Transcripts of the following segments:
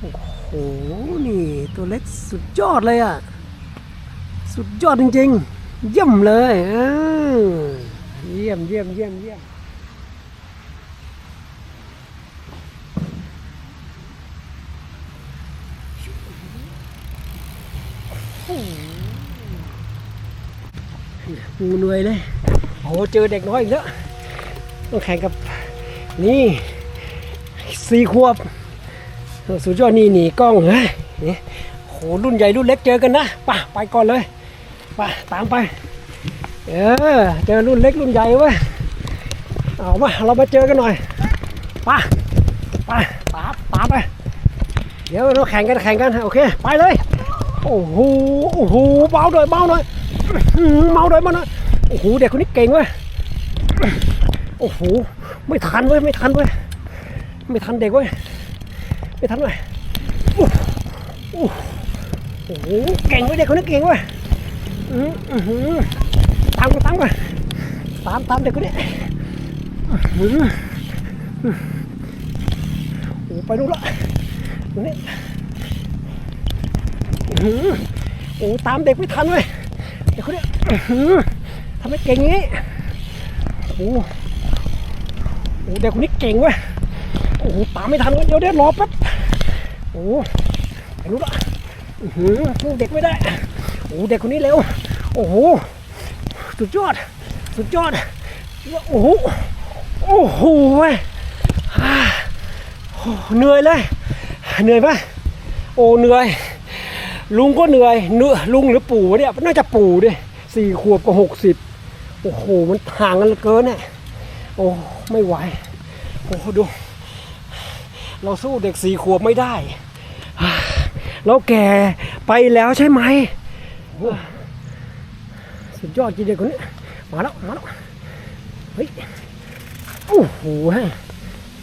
โอ้โห นี่ตัวเล็กสุดยอดเลยอะ สุดยอดจริงๆ เยี่ยมเลยเออเยี่ยมเยี่ยมเยี่ยมเยี่ยมงูเหนื่อยเลยโอ้โหเจอเด็กน้อยอีกแล้วต้องแข่งกับนี่สี่ขวบ สุดยอดนี่หนีกล้องเฮ้ยนี่โหรุ่นใหญ่รุ่นเล็กเจอกันนะป่ะไปก่อนเลยป่ะตามไปเออเจอรุ่นเล็กรุ่นใหญ่เว้ยเอามาเรามาเจอกันหน่อยป่ะไปตามตามไปเดี๋ยวเราแข่งกันแข่งกันโอเคไปเลยโอ้โหโอ้โหเบาหน่อยเบาหน่อยเบาหน่อยเบาหน่อยโอ้โหเด็กคนนี้เก่งเว้ยโอ้โหไม่ทันเว้ยไม่ทันเว้ยไม่ทันเด็กเว้ย ไม่ทันเลยโอ้โหโอ้โหเก่งเว้ยเด็กคนนี้เก่งเว้ยตามกันตามกันตามตามเด็กคนนี้โอ้โหไปนู่นละคนนี้โอ้โหตามเด็กไม่ทันเว้ยเด็กคนนี้อื้อหือทำไมเก่งงี้โอ้โหโอ้เด็กคนนี้เก่งเว้ย หตามไม่ทันเว้ยเดี๋ยวเดี๋ยวรอแป๊บโอ้โหไปรู้ละอือหือเด็กไม่ได้โอ้เด็กคนนี้เร็วโอ้โหสุดยอด สุดยอดโอ้โหโอ้โหเว้ยอ่าเหนื่อยเลยเหนื่อยปะโอ้เหนื่อยลุงก็เหนื่อยเนื้อลุงหรือปู่เนี่ยน่าจะปู่ดิสี่ขวบกับหกสิบโอ้โหมันห่างกันเหลือเกินเนี่ยโอ้ไม่ไหวโอ้ดู เราสู้เด็กสี่ขวบไม่ได้ เราแก่ไปแล้วใช่ไหมสุดยอดจริงเด็กคนนี้มาแล้วมาแล้วเฮ้ยโอ้โหเฮ้ย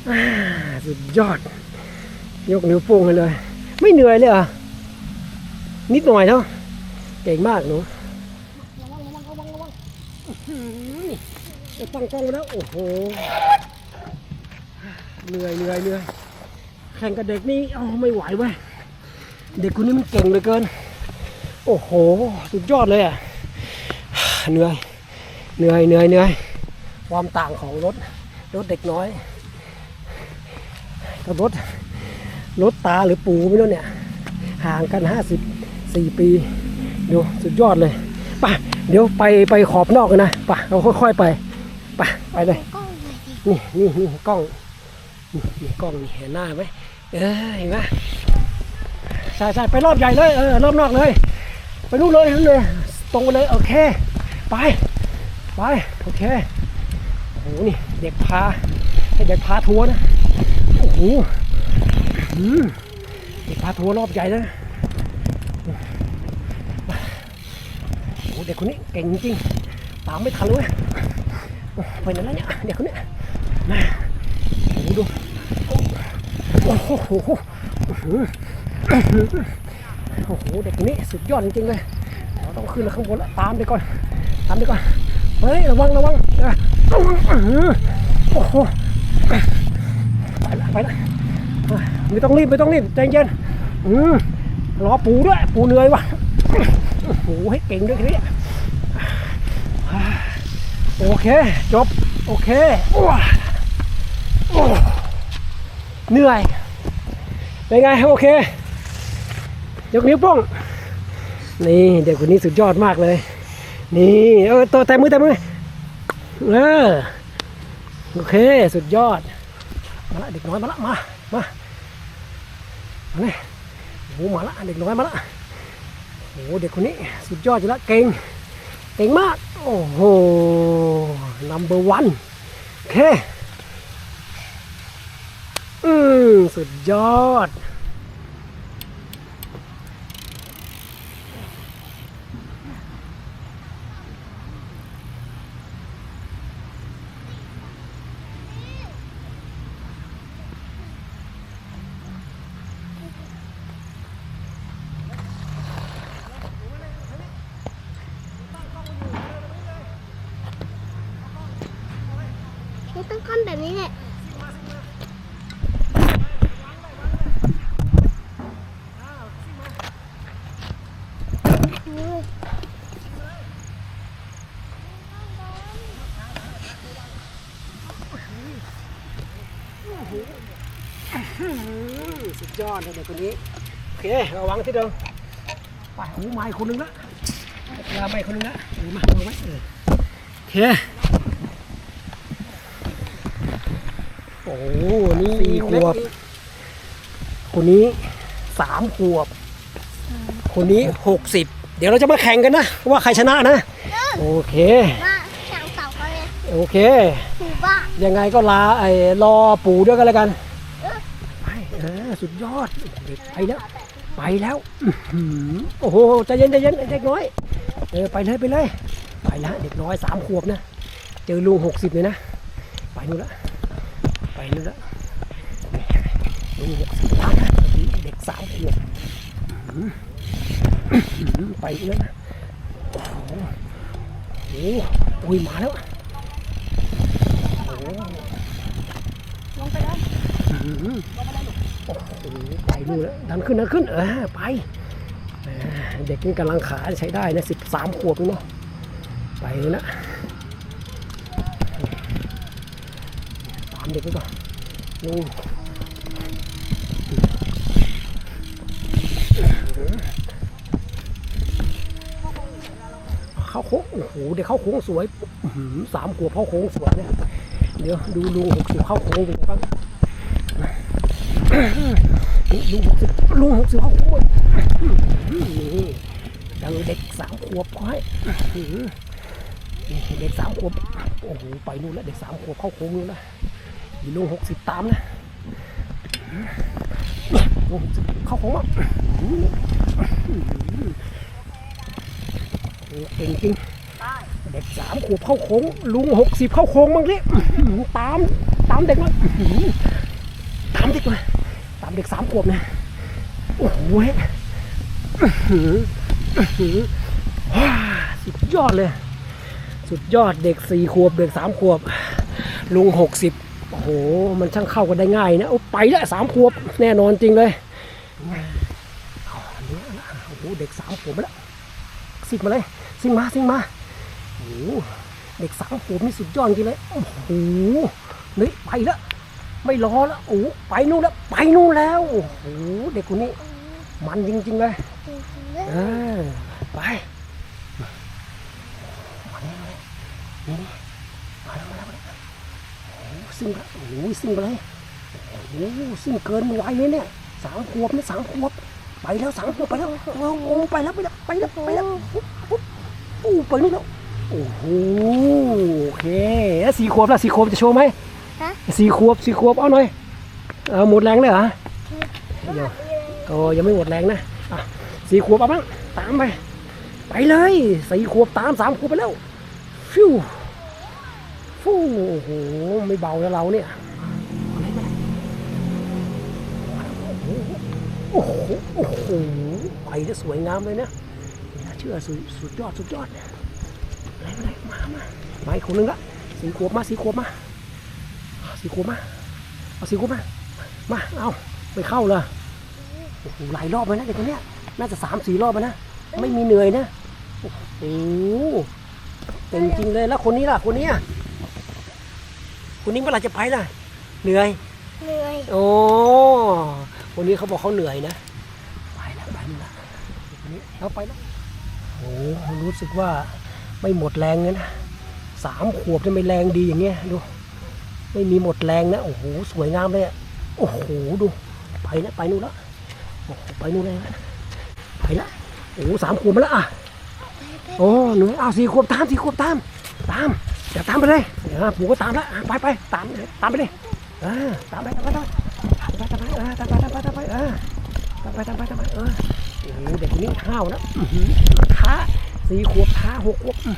อ่าสุดยอด ยกนิ้วโป้งให้เลย ไม่เหนื่อยเลยเหรอนิดหน่อยเนาะเก่งมากหนูจะตั้งกล้องแล้ว โอ้โห เหนื่อยเหนื่อยเหนื่อย แข่งกับเด็กนี่เอาไม่ไหวเว้ยเด็กคนนี้มันเก่งเหลือเกิน โอ้โห สุดยอดเลยอะเหนื่อยเหนื่อยเหนื่อยเหนื่อยความต่างของรถรถเด็กน้อยกับรถรถตาหรือปูไม่รู้เนี่ย ห่างกันห้าสิบสี่ปีดูสุดยอดเลยป่ะเดี๋ยวไปไปขอบนอกกันนะป่ะเราค่อย ๆ ไปไป่ะไปเลยนี่นี่นี่กล้อง นี่นี่กล้องนี่เห็นหน้าไหมเออเห็นไหมใช่ใช่ไปรอบใหญ่เลยเออรอบนอกเลย ไปนู่นเลยนู่นเลย ตรงไปเลยโอเค ไปไปโอเคโอ้โหนี่เด็กพาให้เด็กพาทัวร์นะโอ้โหอืมเด็กพาทัวร์รอบใหญ่เลยโอ้เด็กคนนี้เก่งจริงตามไม่ทันเลยเว้ยไปไหนแล้วเนี่ยเด็กคนนี้มา ดูโอ้โหโอ้โหโอ้โห เด็กคนนี้สุดยอดจริงๆเลยเราต้องขึ้นข้างบนแล้วตามไปก่อน ตามไปก่อน เฮ้ย ระวังระวังเออระโอ้โห ไปละไปละไม่ต้องรีบไม่ต้องรีบใจเย็นอืมรอปูด้วย ปูเหนื่อยว่ะโอ้โหให้เก่งด้วยทีนี้โอเค จบ โอเคอ เหนื่อย เป็นไงโอเค ยกนิ้วโป้ง นี่เด็กคนนี้สุดยอดมากเลย นี่เออตัวแต่มือแต่มือ เออ โอเค สุดยอด มาละเด็กน้อยมาละมา มามาเลยโอ้โหมาละเด็กน้อยมาละโอ้โหเด็กคนนี้สุดยอดอยู่ล้วเก่ง เก่งมาก โอ้โห number one โอเค อืมสุดยอดไม่ต้องก้อนแบบนี้แหละ อื้อหื อสุดยอดเลยเด็กคนนี้โอเคระวังที่เดิมไปโอ้ไม้คนหนึงละลาไม้คนหนึงละเออมาวางไว้เออโอเคโอ้โหนี่สี่ขวบ คนนี้สามขวบ คนนี้หกสิบเดี๋ยวเราจะมาแข่งกันนะ ว่าใครชนะนะ โอเคว่าช่างเต่าก็เลยโอเคถือว่ายังไงก็ลาไอ้รอปู่ด้วยกันแล้วกันไปเออสุดยอดเด็กไปแล้ว ไปแล้วอื้อหือโอ้โหใจเย็นใจเย็นเด็กน้อยเออไปเลยไปเลยไปแล้วเด็กน้อยสามขวบนะเจอลุงหกสิบเลยนะไปนู่นละไปนู่นละลุงหกสิบล้านนะเด็กสามขวบอื้อหือไปแล้วนะโอ้โหโอ้โหอุ้ยมาแล้วโอ้โห ลงไปแล้ว ไปนู่นแล้วดันขึ้นดันขึ้นเออไป เด็กนี่กำลังขาใช้ได้นะสิบสามขวบเองเนาะไปเลยนะตามเด็กไปก่อนนู่นเข้าโค้งโอ้โหเด็กเข้าโค้งสวยสามขวบเข้าโค้งสวยเนี่ยเดี๋ยวดูลุงหกสิบเข้าโค้งเป็นไงบ้าง ลุงหกสิบลุงหกสิบเข้าโค้งนี่ดังเด็กสามขวบเขาให้อื้อหือนี่เด็กสามขวบโอ้โหไปนู่นแล้วเด็กสามขวบเข้าโค้งนู่นแล้วมีลุงหกสิบตามนะลุงหกสิบเข้าโค้งอะเก่งจริงเด็กสามขวบเข้าโค้ง ลุงหกสิบเข้าโค้งบ้างดิตาม ตามเด็กมาตามเด็กมา ตามเด็กสามขวบนะ โอ้โหเฮ้ยอื้อหืออื้อหือว้าสุดยอดเลย สุดยอดเด็กสี่ขวบ เด็กสามขวบ ลุงหกสิบโอ้โห มันช่างเข้ากันได้ง่ายนะ โอ้ไปแล้วสามขวบ แน่นอนจริงเลยเอาอันนี้นะโอ้โหเด็กสามขวบมาแล้วซิ่งมาเลยซิ่งมาซิ่งมาโอ้โหเด็กสามขวบนี่สุดยอดจริงเลย โอ้โหนี่ไปแล้ว ไม่รอแล้วโอ้ไปนู่นแล้วไปนู่นแล้วโอ้โหเด็กคนนี้ มันจริงๆเลยเออไปมาเนี่ยมาเนี่ยนี่มาแล้วมาแล้วโอ้ซิ่งโอ้ซิ่งไปเลยโอ้ซิ่งเกินไวเลยเนี่ยสามขวบนี่สามขวบไปแล้วสามขวบไปแล้วโอ้ไปแล้วไปแล้วไปแล้วไปแล้วโอ้ไปนู่นแล้วโอ้โหโอเคสี่ขวบแล้วสี่ขวบจะโชว์ไหม สี่ขวบสี่ขวบเอาหน่อยเอาหมดแรงเลยเหรอเดี๋ยวโอ้ยังไม่หมดแรงนะอะสี่ขวบเอาบ้างตามไปไปเลยสี่ขวบตามสามขวบไปแล้วฟิวฟูโอ้โหไม่เบาแล้วเราเนี่ยโอ้โหโอ้โหไปได้สวยงามเลยนะไม่น่าเชื่อสุดสุดยอดสุดยอดอะไรมามามาอีกคนนึงละสีขวบมาสีขวบมา สีขวบมาเอาสีขวบมามาเอาไปเข้าเลยโอ้โหหลายรอบเลยนะเด็กคนเนี้ยน่าจะสามสี่รอบแล้วนะไม่มีเหนื่อยนะโอ้โหเก่งจริงเลยแล้วคนนี้ล่ะคนนี้อะคนนี้เมื่อไหร่จะไปล่ะเหนื่อยเหนื่อยโอ้คนนี้เขาบอกเขาเหนื่อยนะไปแล้วไปแล้วคนนี้เราไปแล้วโอ้รู้สึกว่าไม่หมดแรงเลยนะสามขวบจะไม่แรงดีอย่างเงี้ยดู ไม่มีหมดแรงนะ โอ้โห สวยงามเลยอะโอ้โห ดู ไปแล้วไปนู่นแล้วโอ้โหไปนู่นเลยไปแล้วโอ้โหสามขวบมาแล้วอะ โอ้หนื่อยอ้าวสี่ขวบตามสี่ขวบตาม ตามอย่าตามไปเลยเดี๋ยวปู่ก็ตามแล้วอะไปไปตามตามไปเลยออตามไปตามไปตามไปตามไปตามไปตามไปตามไปเออตามไปตามไปตามไปเออโอ้โหเด็กคนนี้ห้าวนะท้าสี่ขวบท้าหกขวบอื้อ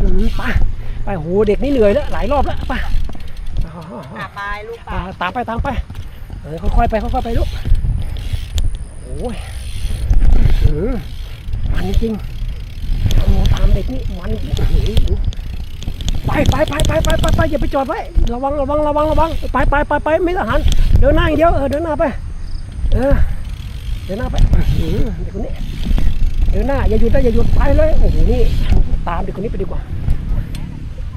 หือไปไปโอ้โหเด็กนี่เหนื่อยแล้วหลายรอบแล้วไป อะไปลูกไปอ่าตามไปตามไปเออค่อยๆไปค่อยๆไปลูกโอ้ยอื้ออมันจริงโอ้ตามเด็กนี่มันจริงอื้อหือดูไปไปไปไปไปไปไปอย่าไปจอดไว้ระวังระวังระวังระวังไปไปไปไปไม่ต้องหันเดินหน้าอย่างเดียวเออเดินหน้าไปเออเดินหน้าไปอื้ออเด็กคนนี้เดินหน้าอย่าหยุดนะอย่าหยุดไปเลยโอ้โหนี่ตามเด็กคนนี้ไปดีกว่า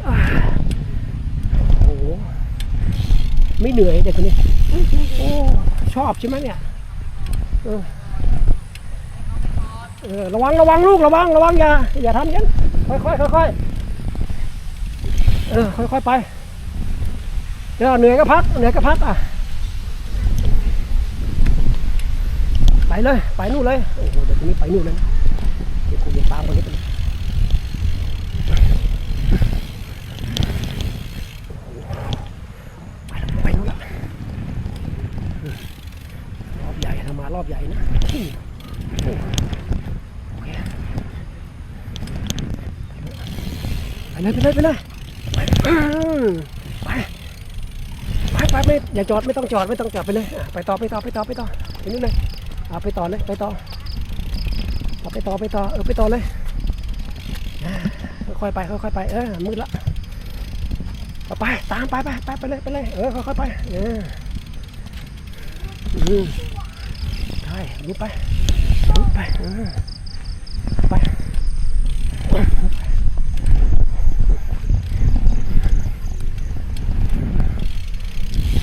อ่าโอ้โห ไม่เหนื่อยเด็กคนนี้โอ้ชอบใช่ไหมเนี่ยเออเออระวังระวังลูกระวังระวังอย่าอย่าทำอยันค่อยค่อยค่อยค่อยๆเออค่อยค่อยๆไปเดี๋ยวเหนื่อยก็พักเหนื่อยก็พักอะไปเลย ไปนู่นเลยโอ้โหเดี๋ยวคนนี้ไปนู่นเลยนเดี๋ยวกูจะตามคนนี้ไปเลยไปแล้วไปนู่นละรอบใหญ่ทำมารอบ ใหญ่นะไปเลยไปเลยไปเลยไปไปไปไม่อย่าจอดไม่ต้องจอดไม่ต้องจอดไปเลยไปต่อไปต่อไปต่อไปต่อไปนู่นเลยเอาไปต่อเลยไปต่อไปต่อไปต่อเออไปต่อเลยค่อยๆไปค่อยๆไปเออมืดละไปตามไปไปไปไปเลยไปเลยเออค่อยๆไปเออ ลุกไปลุกไปเออไป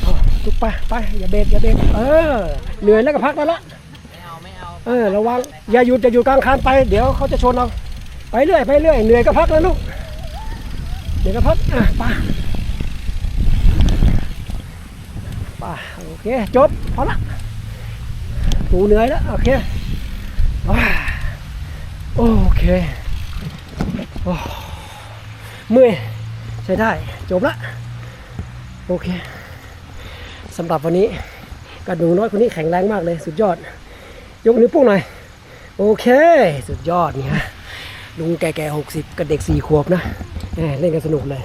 เอาลุกไปไปอย่าเบรกอย่าเบรกเออเหนื่อยแล้วก็พักได้ละไม่เอาไม่เอาเออระวังอย่าหยุดอย่าหยุดกลางคันไปเดี๋ยวเขาจะชนเราไปเรื่อยไปเรื่อยเหนื่อยก็พักนะลูกเหนื่อยก็พักอะไปไปโอเค จบพอละ ตูเหนื่อยแล้ว โอเคโอเคโอ้เมื่อยใช้ได้ จบละ โอเคสำหรับวันนี้กระดูน้อยคนนี้แข็งแรงมากเลย สุดยอด ยกนิ้วโป้งหน่อย โอเค สุดยอดเนี่ยลุงแก่ๆหกสิบกับเด็กสี่ขวบนะเล่นกันสนุกเลย